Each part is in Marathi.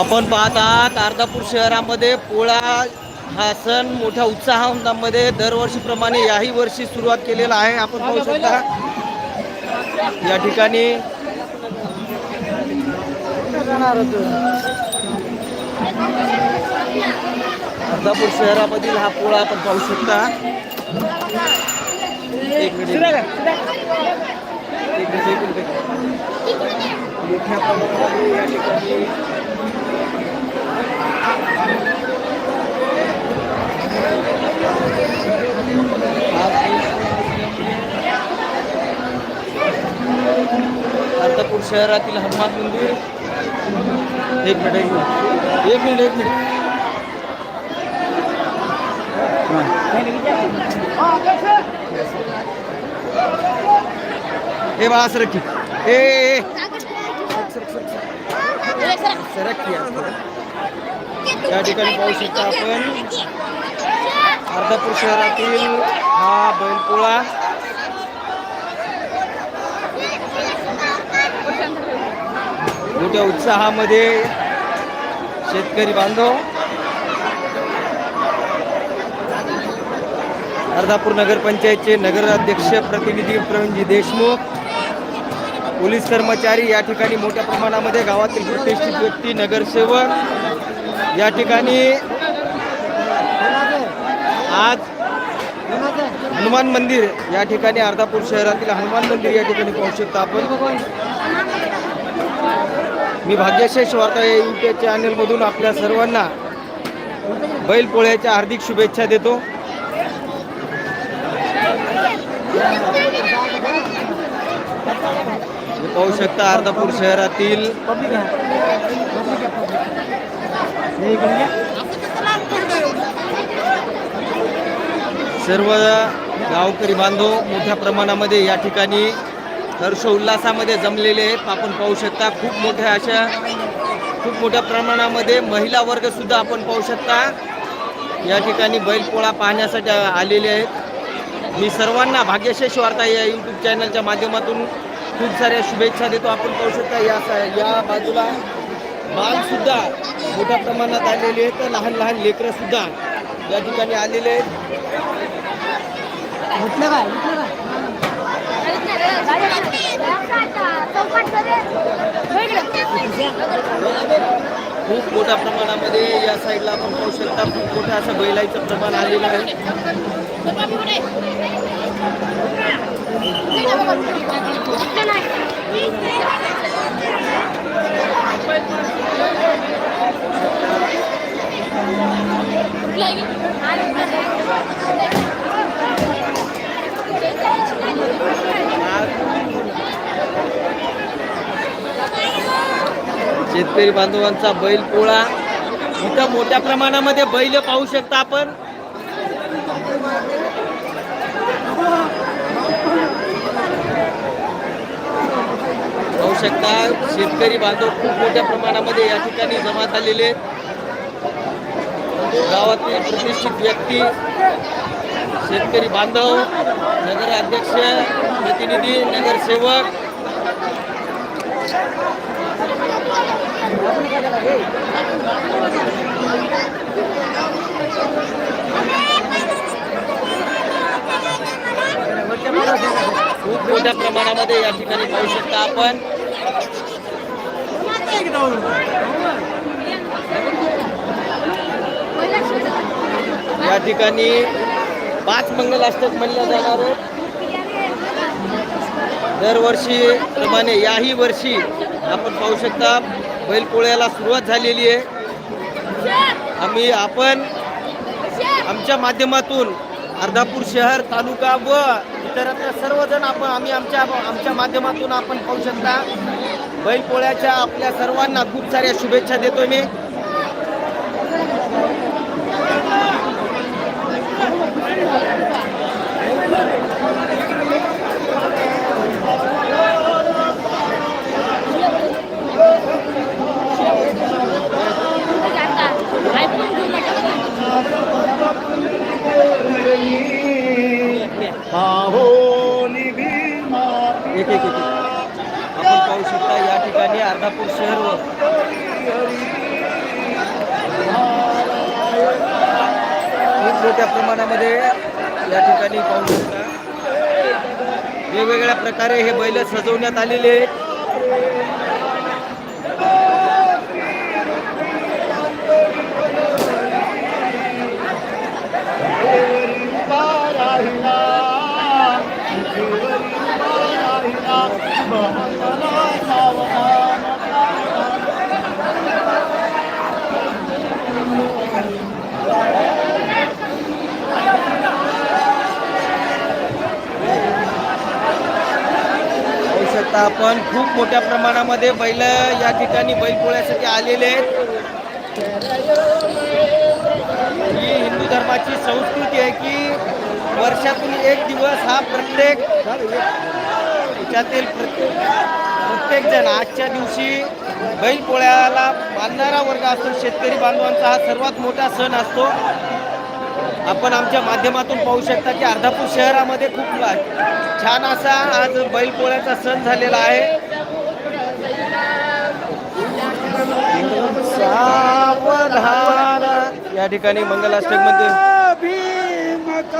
आपण पाहत आहात अर्धापूर शहरामध्ये पोळा हा सण मोठ्या उत्साहामध्ये दरवर्षीप्रमाणे याही वर्षी सुरुवात केलेला आहे. आपण पाहू शकता या ठिकाणी अर्धापूर शहरामधील हा पोळा आपण पाहू शकता. मोठ्या प्रमाणामध्ये या ठिकाणी अर्धापूर शहरातील हनुमान मंदिर. एक मिनिट एक मिनिट. एक मिनिट एक मिनिट. हे बाळा सरक ए. सरक. या ठिकाणी पाहू शकता आपण अर्धापूर शहरातील हा बैलपोळा मोठ्या उत्साहामध्ये शेतकरी बांधव अर्धापूर नगरपंचायतचे नगराध्यक्ष प्रतिनिधी प्रवीणजी देशमुख पोलीस कर्मचारी या ठिकाणी मोठ्या प्रमाणामध्ये गावातील प्रतिष्ठित व्यक्ती नगरसेवक या ठिकाणी आज हनुमान मंदिर या ठिकाणी अर्धापूर शहरातील हनुमान मंदिर या ठिकाणी पाहू शकतो आपण. मी भाग्यशेष वार्ता या युट्यूब चॅनलमधून आपल्या सर्वांना बैलपोळ्याच्या हार्दिक शुभेच्छा देतो. पाहू शकता अर्धापूर शहरातील. सर्व गावकरी बांधव मोठ्या प्रमाणामध्ये या ठिकाणी हर्ष उल्हासामध्ये जमलेले आहेत. आपण पाहू शकता खूप मोठ्या अशा खूप मोठ्या प्रमाणामध्ये महिला वर्ग सुद्धा आपण पाहू शकता. या ठिकाणी बैलपोळा पाहण्यासाठी आलेले आहेत. मी सर्वांना भाग्यशेष वार्ता या यूट्यूब चॅनलच्या माध्यमातून खूप साऱ्या शुभेच्छा देतो. आपण पाहू शकता या या बाजूला बाल सुद्धा मोठ्या प्रमाणात आलेले आहेत. लहान लहान लेकरं सुद्धा या ठिकाणी आलेले आहेत. म्हटलं काय खूप मोठ्या प्रमाणामध्ये या साईडला आपण पाहू शकता. खूप मोठं असं बैलाईचं प्रमाण आलेलं आहे. शेतकरी बांधवांचा बैल पोळा. इथं मोठ्या प्रमाणामध्ये बैल पाहू शकता आपण. शकता शेतकरी बांधव खूप मोठ्या प्रमाणामध्ये या ठिकाणी जमा झालेले गावातील प्रतिष्ठित व्यक्ती शेतकरी बांधव नगराध्यक्ष प्रतिनिधी नगरसेवक खूप मोठ्या प्रमाणामध्ये या ठिकाणी पाहू शकता आपण. या ठिकाणी पाच मंगल अष्टक म्हणल्या जाणार दरवर्षी प्रमाणे याही वर्षी आपण पाहू शकता बैलपोळ्याला सुरुवात झालेली आहे. आम्ही आपण आमच्या माध्यमातून अर्धापूर शहर तालुका व इतरत्र सर्वजण आपण आम्ही आमच्या आमच्या माध्यमातून आपण पाहू शकता. बैलपोळ्याच्या आपल्या सर्वांना खूप साऱ्या शुभेच्छा देतो मी एक एक एक एक. आपण पाहू शकता या ठिकाणी अर्धापूर शहर व खूप मोठ्या प्रमाणामध्ये या ठिकाणी पाहू शकता वेगवेगळ्या प्रकारे हे बैल सजवण्यात आलेले आहेत. आता आपण खूप मोठ्या प्रमाणामध्ये बैल या ठिकाणी बैलपोळ्यासाठी आलेले आहेत. ही हिंदू धर्माची संस्कृती आहे की वर्षातून एक दिवस हा प्रत्येक त्यातील प्रत्येक प्रत्येक जण आजच्या दिवशी बैलपोळ्याला बांधणारा वर्ग असतो शेतकरी बांधवांचा हा सर्वात मोठा सण असतो. आपण आमच्या माध्यमातून पाहू शकता की अर्धापूर शहरामध्ये खूप छान असा आज बैलपोळ्याचा सण झालेला आहे. या ठिकाणी मंगलाष्टकमध्ये भीमक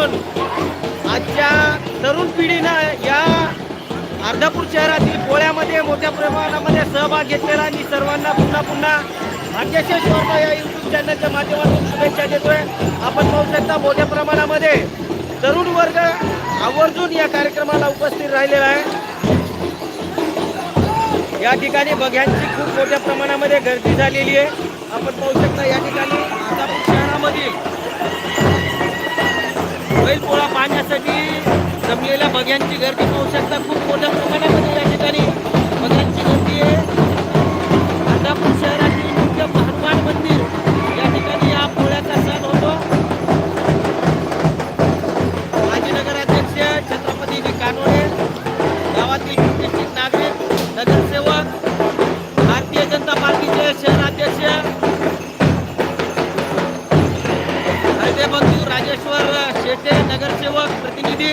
आवर्जून आजच्या तरुण पिढीनं या अर्धापूर शहरातील पोळ्यामध्ये मोठ्या प्रमाणामध्ये सहभाग घेतलेला आणि सर्वांना पुन्हा पुन्हा भाग्यशेष वर्मा या युट्यूब चॅनलच्या माध्यमातून शुभेच्छा देतोय. आपण पाहू शकता मोठ्या प्रमाणामध्ये तरुण वर्ग आवर्जून या कार्यक्रमाला उपस्थित राहिलेला आहे. या ठिकाणी बघ्यांची खूप मोठ्या प्रमाणामध्ये गर्दी झालेली आहे. आपण पाहू शकता या ठिकाणी अर्धापूर शहरामधील बैलपोळा पाहण्यासाठी जमलेल्या बघ्यांची गर्दी पाहू शकता. खूप मोठ्या प्रमाणामध्ये या ठिकाणी बघ्यांची गर्दी आहे. आतापूर शहरातील मुख्य हनुमान मंदिर या ठिकाणी या पोळ्याचा सण होतो. माजी नगराध्यक्ष छत्रपती कानोळे गावातील प्रतिष्ठित नागरिक नगरसेवक शेटे नगरसेवक प्रतिनिधी.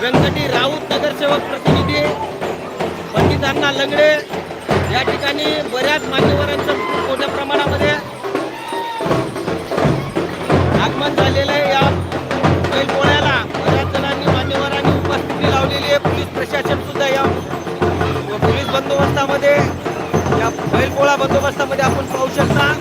व्यंकटी राऊत नगरसेवक प्रतिनिधी. पंडितांना लंगडे. या ठिकाणी बऱ्याच मान्यवरांचं मोठ्या प्रमाणामध्ये आगमन झालेलं आहे या बैलपोळ्याला. बऱ्याच जणांनी मान्यवरांनी उपस्थिती लावलेली आहे. पोलीस प्रशासन सुद्धा या पोलीस बंदोबस्तामध्ये या बैलपोळा बंदोबस्तामध्ये आपण पाहू शकता.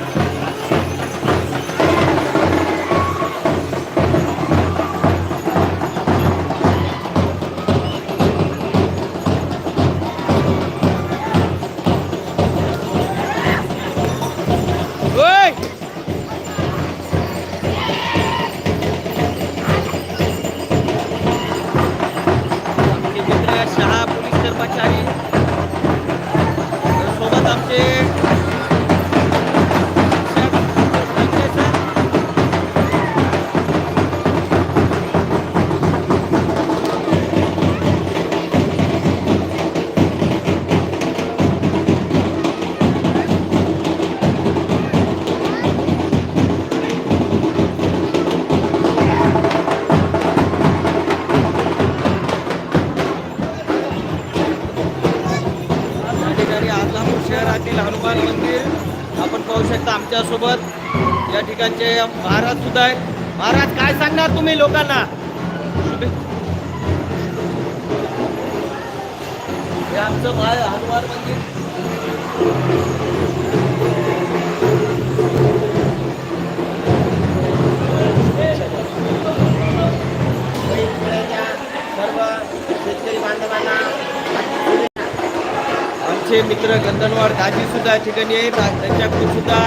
शकता या ठिकाणचे महाराज सुद्धा आहेत. महाराज काय सांगणार तुम्ही लोकांना? हे आमचं हनुमान मंदिर. आमचे मित्र गंधनवाड दाजी सुद्धा या ठिकाणी आहेत. त्यांच्याकडून सुद्धा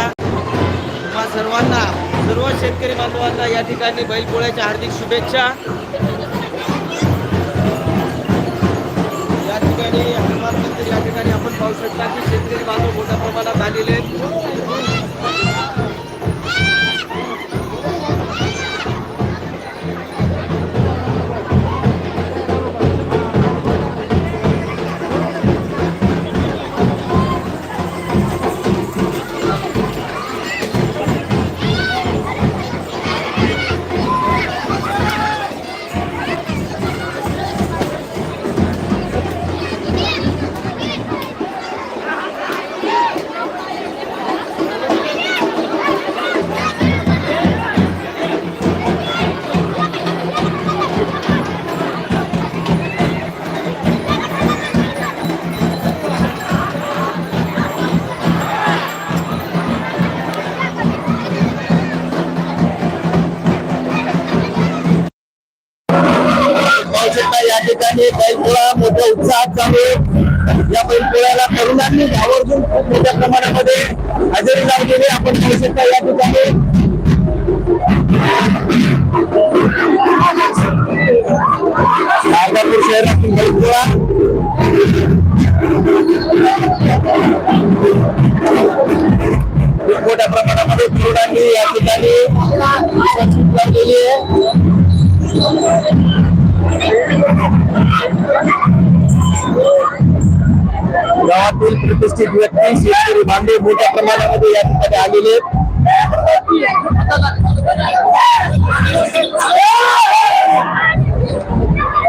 सर्वांना सर्व शेतकरी बांधवांना या ठिकाणी बैलपोळ्याच्या हार्दिक शुभेच्छा. या ठिकाणी हनुमान मंदिर या ठिकाणी आपण पाहू शकता की शेतकरी बांधव मोठ्या प्रमाणात आलेले आहेत. ठिकाणी बैलपोळा मोठ्या उत्साहात चालू या बैलपोळ्याला तरुणांनी आवर्जून खूप मोठ्या प्रमाणामध्ये हजेरी लावलेली आपण पाहू शकता या ठिकाणी. नागपूर शहरातील बैलपोळा. खूप मोठ्या प्रमाणामध्ये तरुणांनी या ठिकाणी लावलेली आहे. गावातील प्रतिष्ठित व्यक्ती शेतकरी बांधव मोठ्या प्रमाणामध्ये या ठिकाणी आलेले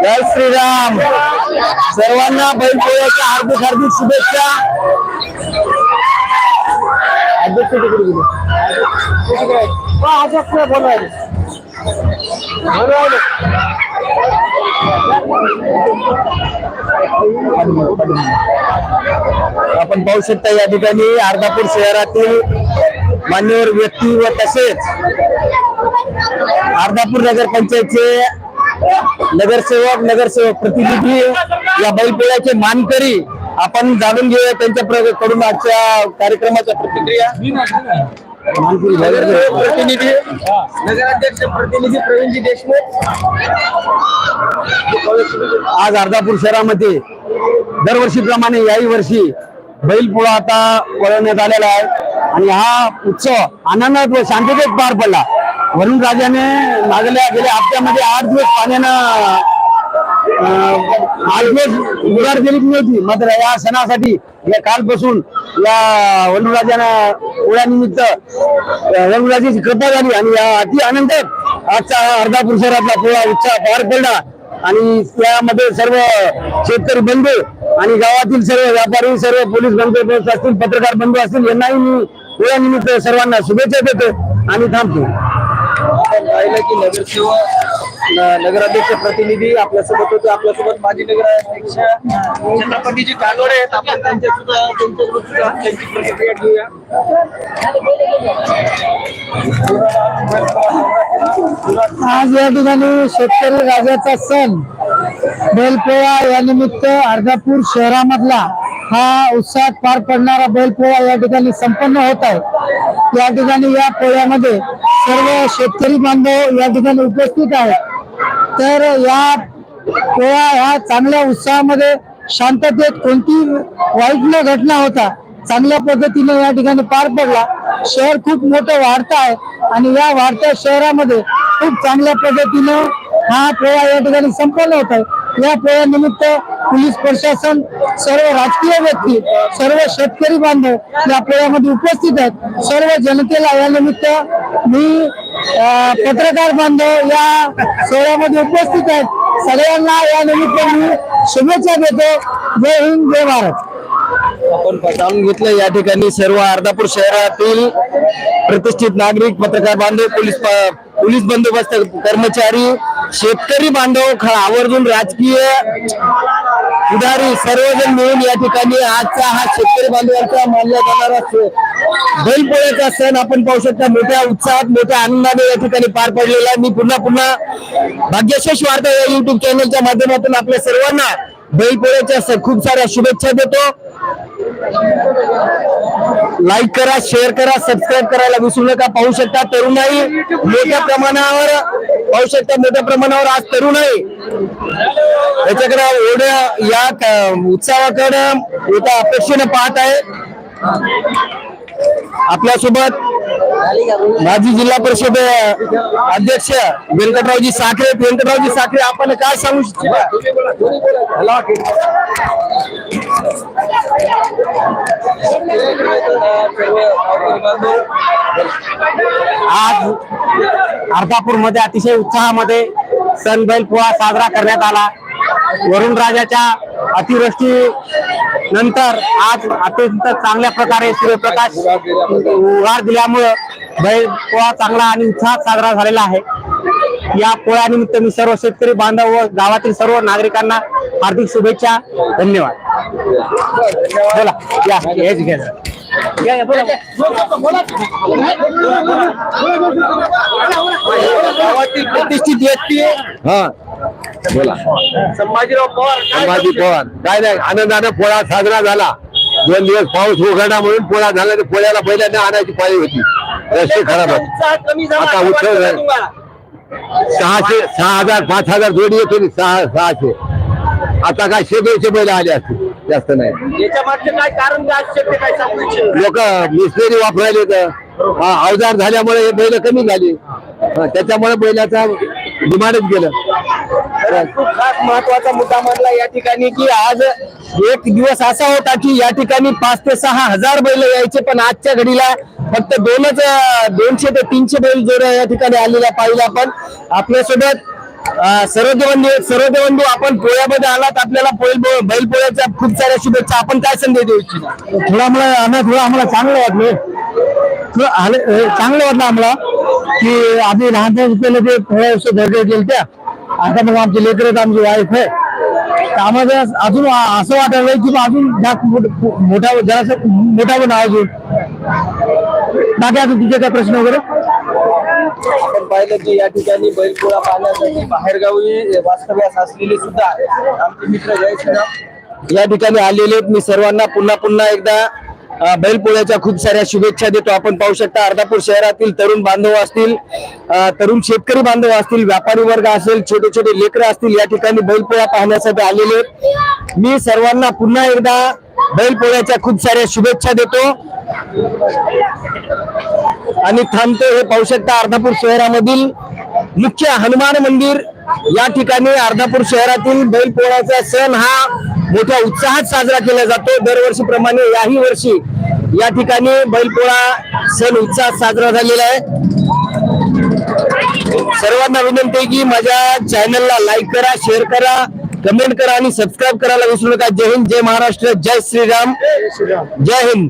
जय श्रीराम. सर्वांना बैलपोळ्याच्या हार्दिक हार्दिक शुभेच्छा. अध्यक्ष तिकडे आपण पाहू शकता या ठिकाणी अर्धापूर शहरातील मान्यवर व्यक्ती व तसेच अर्धापूर नगर पंचायतचे नगरसेवक नगरसेवक प्रतिनिधी या बैलपोळ्याचे मानकरी आपण जाणून घेऊया त्यांच्या कडून आजच्या कार्यक्रमाच्या प्रतिक्रिया. प्रतिनिधी नगराध्यक्ष प्रतिनिधी प्रवीणजी देशमुख. आज अर्धापूर शहरामध्ये दरवर्षीप्रमाणे याही वर्षी बैलपोळा आता वळवण्यात आलेला आहे. आणि हा उत्सव आनंदात व शांततेत पार पडला. वरुण राजाने मागल्या गेल्या हप्त्यामध्ये आठ दिवस पाण्यानं अं, आठ दिवस उघाड होती मात्र या सणासाठी या कालपासून या वरुणराजानं उड्यानिमित्त अं, कृपा झाली. आणि या अति आनंद आजचा अर्धा पुरुषारातला पोळा उत्साह पार पडला. आणि त्यामध्ये सर्व शेतकरी बंधू आणि गावातील सर्व व्यापारी सर्व पोलीस बंधू असतील पत्रकार बंधू असतील यांनाही मी पोळ्यानिमित्त सर्वांना शुभेच्छा देतो आणि थांबतो. आपण पाहिलं की नगरसेवक नगराध्यक्ष प्रतिनिधी आपल्यासोबत होते. आपल्यासोबत माजी नगराध्यक्ष छत्रपतीजी कानोडे आहेत. आपण त्यांच्या सुद्धा त्यांच्याकडून सुद्धा त्यांची प्रतिक्रिया घेऊया. आज या ठिकाणी शेतकरी राजाचा सण बैलपोळा या निमित्त अर्धापूर शहरामधला हा उत्साहात पार पडणारा बैलपोळा या ठिकाणी संपन्न होत आहे. या ठिकाणी या पोळ्यामध्ये सर्व शेतकरी बांधव या ठिकाणी उपस्थित आहेत. तर या पोळा ह्या चांगल्या उत्साहामध्ये शांततेत कोणती वाईट न घटना होता चांगल्या पद्धतीने या ठिकाणी पार पडला. शहर खूप मोठं वाढतं आहे आणि या वाढत्या शहरामध्ये खूप चांगल्या पद्धतीनं हा पोळा या ठिकाणी संपन्न होत आहे. या पोळ्यानिमित्त पोलीस प्रशासन सर्व राजकीय व्यक्ती सर्व शेतकरी बांधव या पोळ्यामध्ये उपस्थित आहेत. सर्व जनतेला या निमित्त मी अं, पत्रकार बांधव या सोहळ्यामध्ये उपस्थित आहेत. सगळ्यांना या निमित्त मी शुभेच्छा देतो. जय हिंद जय भारत. आपण जाणून घेतलं या ठिकाणी सर्व अर्धापूर शहरातील प्रतिष्ठित नागरिक पत्रकार बांधव पोलीस पोलीस बंदोबस्त कर्मचारी शेतकरी बांधव आवर्जून राजकीय पुढारी सर्वजण मिळून या ठिकाणी आजचा हा शेतकरी बांधवांचा मानला जाणारा बैलपोळ्याचा सण आपण पाहू शकता. मोठ्या उत्साहात मोठ्या आनंदाने या ठिकाणी पार पडलेला मी पुन्हा पुन्हा भाग्यशेष वार्ता या युट्यूब चॅनलच्या माध्यमातून आपल्या सर्वांना बैलपोळ्याच्या स- खूप साऱ्या शुभेच्छा देतो. लाईक करा शेअर करा सबस्क्राईब करायला विसरू नका. पाहू शकता तरुणाई मोठ्या प्रमाणावर पाहू शकता मोठ्या प्रमाणावर आज तरुणाई याच्याकडे एवढ्या या उत्साहाकडे उत्सवाकडे एका अपेक्षेने पाहत आहे. आपल्यासोबत माजी जिल्हा परिषद अध्यक्ष व्यंकटरावजी साखरे. व्यंकटरावजी साखरे आपण काय सांगू शकतो? आज अर्धापूरमध्ये अतिशय उत्साहामध्ये सण बैल पोळा साजरा करण्यात आला. वरुण राजाच्या अतिवृष्टी नंतर आज अत्यंत चांगल्या प्रकारे सूर्यप्रकाश उघाड दिल्यामुळं बैल पोळा चांगला आणि उत्साहात साजरा झालेला आहे. या पोळ्यानिमित्त मी सर्व शेतकरी बांधव व गावातील सर्व नागरिकांना हार्दिक शुभेच्छा. धन्यवाद. बोला. या हेच घ्या जरा. या, या, बोला. गावातील प्रतिष्ठित व्यक्ती हा. बोला. संभाजीराव पवार संभाजी पवार. काय नाही आनंदाने पोळा साजरा झाला. दोन दिवस पाऊस उघडा म्हणून पोळा झाला तर पोळ्याला पहिल्यांदा आणायची पाळी होती. रस्ते खराब आहेत. आता उत्सव? सहाशे सहा हजार पाच हजार जोडी येत होती सहा सहाशे. आता काय शे दोनशे बैल आले असते जास्त नाही. लोक मिस्त्री वापरायले तर अवजार झाल्यामुळे हे बैल कमी झाली. त्याच्यामुळे बैलाचा डिमांडच गेलं. खूप खास महत्त्वाचा मुद्दा मांडला या ठिकाणी की आज एक दिवस असा होता की या ठिकाणी पाच ते सहा हजार बैल यायचे पण आजच्या घडीला फक्त दोनच दोनशे ते तीनशे बैल जोड्या या ठिकाणी आलेल्या पाहिजे आपण. आपल्यासोबत अं, सर्वोदय आपण पोळ्यामध्ये आलात. आपल्याला बैल बैल पोळ्याच्या खूप साऱ्या शुभेच्छा. आपण काय संदेश देऊ इच्छिता? थोडा आम्हाला थोडं आम्हाला चांगलं वाटलं. हे चांगलं वाटलं आम्हाला की आम्ही लहानपणी केलं ते पोळ्या वर्ष त्या आता मग आमची लेकर आमची वाईफ आहे. तर आम्हाला अजून असं वाटायला की अजून जास्त मोठ- मोठा जरासं मोठा पण अजून बाकी अजून तुझे काय प्रश्न वगैरे? आपण पाहिलं की या ठिकाणी बैलपोळा पाहण्यासाठी बाहेरगावी वास्तव्यास असलेले सुद्धा आमचे मित्र जय श्रीराम या ठिकाणी आलेले आहेत. मी सर्वांना पुन्हा पुन्हा एकदा बैलपोळ्याच्या खूप साऱ्या शुभेच्छा देतो. आपण पाहू शकता अर्धापूर शहरातील तरुण बांधव असतील तरुण शेतकरी बांधव असतील व्यापारी वर्ग असेल छोटे छोटे लेकरं असतील या ठिकाणी बैलपोळा पाहण्यासाठी आलेले मी सर्वांना पुन्हा एकदा बैलपोळ्याच्या खूप साऱ्या शुभेच्छा देतो. आणि थांबतो हे पाहू शकता अर्धापूर शहरामधील मुख्य हनुमान मंदिर. या ठिकाणी अर्धापूर शहरातील बैलपोळ्याचा सण हा मोठ्या उत्साहात साजरा केला जातो. दरवर्षीप्रमाणे याही वर्षी या ठिकाणी बैलपोळा सण उत्साहात साजरा झालेला आहे. सर्वांना विनंती आहे की माझ्या चॅनलला लाईक करा शेअर करा कमेंट करा आणि सबस्क्राईब करायला विसरू नका. जय हिंद जय महाराष्ट्र जय श्रीराम. जय हिंद.